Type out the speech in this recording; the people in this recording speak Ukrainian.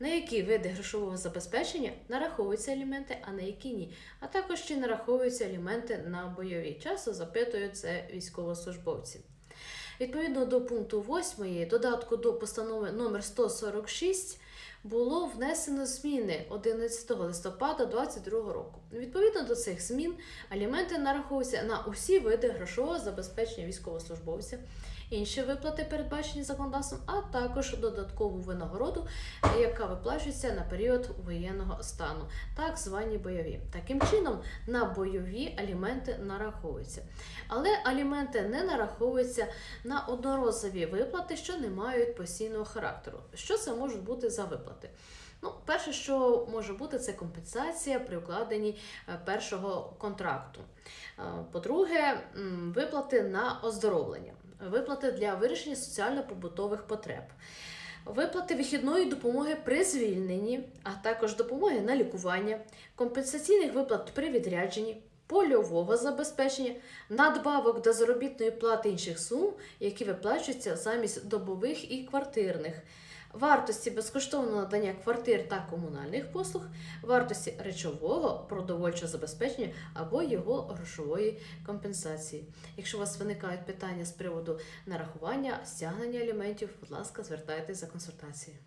на які види грошового забезпечення нараховуються аліменти, а на які ні. А також чи нараховуються аліменти на бойові. Часто запитують це військовослужбовці. Відповідно до пункту 8 додатку до постанови номер 146 було внесено зміни 11 листопада 2022 року. Відповідно до цих змін аліменти нараховуються на усі види грошового забезпечення військовослужбовця, інші виплати передбачені законодавством, а також додаткову винагороду, яка виплачується на період воєнного стану, так звані бойові. Таким чином, на бойові аліменти нараховуються. Але аліменти не нараховуються на одноразові виплати, що не мають постійного характеру. Що це можуть бути за виплати? Ну, перше, що може бути, це компенсація при укладенні е, першого контракту. Е, По-друге, виплати на оздоровлення, виплати для вирішення соціально-побутових потреб. Виплати вихідної допомоги при звільненні, а також допомоги на лікування, компенсаційних виплат при відрядженні, польового забезпечення, надбавок до заробітної плати інших сум, які виплачуються замість добових і квартирних, вартості безкоштовного надання квартир та комунальних послуг, вартості речового продовольчого забезпечення або його грошової компенсації. Якщо у вас виникають питання з приводу нарахування, стягнення аліментів, будь ласка, звертайтеся за консультацією.